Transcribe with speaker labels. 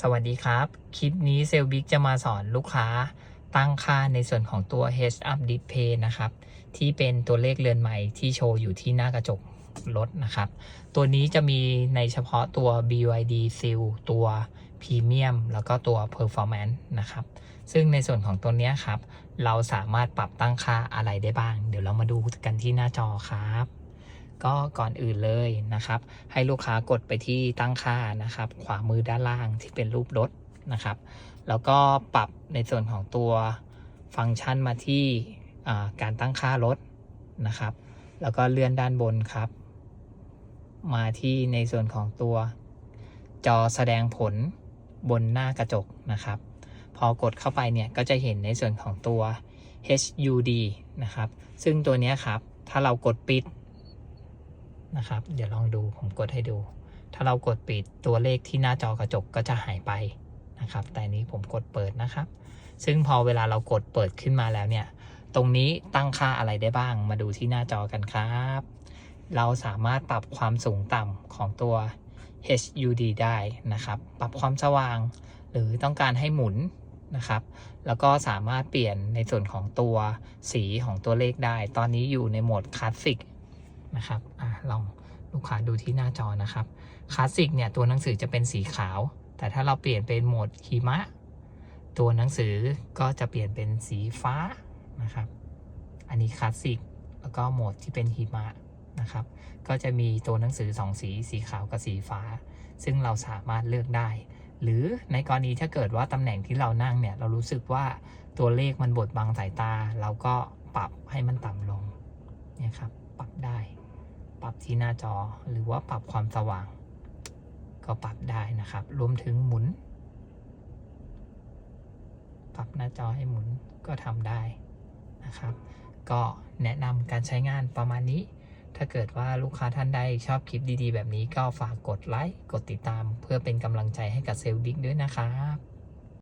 Speaker 1: สวัสดีครับ คลิปนี้เซลบิ๊กจะมาสอนลูกค้าตั้งค่าในส่วนของตัว Head Up Display นะครับ ที่เป็นตัวเลขเรือนใหม่ที่โชว์อยู่ที่หน้ากระจกรถนะครับ ตัวนี้จะมีในเฉพาะตัว BYD Seal ตัว Premium แล้วก็ตัว Performance นะครับ ซึ่งในส่วนของตัวนี้ครับ เราสามารถปรับตั้งค่าอะไรได้บ้าง เดี๋ยวเรามาดูกันที่หน้าจอครับ ก็ก่อนอื่นเลยนะครับ ให้ลูกค้ากดไปที่ตั้งค่านะครับ ขวามือด้านล่างที่เป็นรูปรถนะครับ แล้วก็ปรับในส่วนของตัวฟังก์ชันมาที่การตั้งค่ารถนะครับ แล้วก็เลื่อนด้านบนครับ มาที่ในส่วนของตัวจอแสดงผลบนหน้ากระจกนะครับ พอกดเข้าไปเนี่ยก็จะเห็นในส่วนของตัว HUD นะครับ ซึ่งตัวนี้ครับ ถ้าเรากดปิด นะครับ เดี๋ยวลองดูผมกดให้ดู ถ้าเรากดปิดตัวเลขที่หน้าจอกระจกก็จะหายไปนะครับ แต่นนี้ผมกดเปิดนะครับ ซึ่งพอเวลาเรากดเปิดขึ้นมาแล้วเนี่ย ตรงนี้ตั้งค่าอะไรได้บ้าง มาดูที่หน้าจอกันครับ เราสามารถปรับความสูงต่ำของตัว HUD ได้นะครับ ปรับความสว่าง หรือต้องการให้หมุนนะครับ แล้วก็สามารถเปลี่ยนในส่วนของตัวสีของตัวเลขได้ ตอนนี้อยู่ในโหมดคลาสสิกนะครับ อะ ลองลูกค้าดูที่หน้าจอนะครับคลาสสิกเนี่ยตัวหนังสือจะเป็นสีขาว แต่ถ้าเราเปลี่ยนเป็นโหมดหิมะ ตัวหนังสือก็จะเปลี่ยนเป็นสีฟ้านะครับ อันนี้คลาสสิกแล้วก็โหมดที่เป็นหิมะนะครับ ก็จะมีตัวหนังสือสองสี สีขาวกับสีฟ้า ซึ่งเราสามารถเลือกได้ หรือในกรณีถ้าเกิดว่าตำแหน่งที่เรานั่งเนี่ยเรารู้สึกว่าตัวเลขมันบดบังสายตา เราก็ปรับให้มันต่ำลงเนี่ยครับปรับได้ ปรับที่หน้าจอหรือว่าปรับความสว่าง ก็ปรับได้นะครับ รวมถึงหมุน ปรับหน้าจอให้หมุนก็ทำได้นะครับ ก็แนะนำการใช้งานประมาณนี้ ถ้าเกิดว่าลูกค้าท่านใดชอบคลิปดีๆ แบบนี้ก็ฝากกดไลค์ กดติดตาม เพื่อเป็นกำลังใจให้กับเซลล์บิ๊กด้วยนะครับ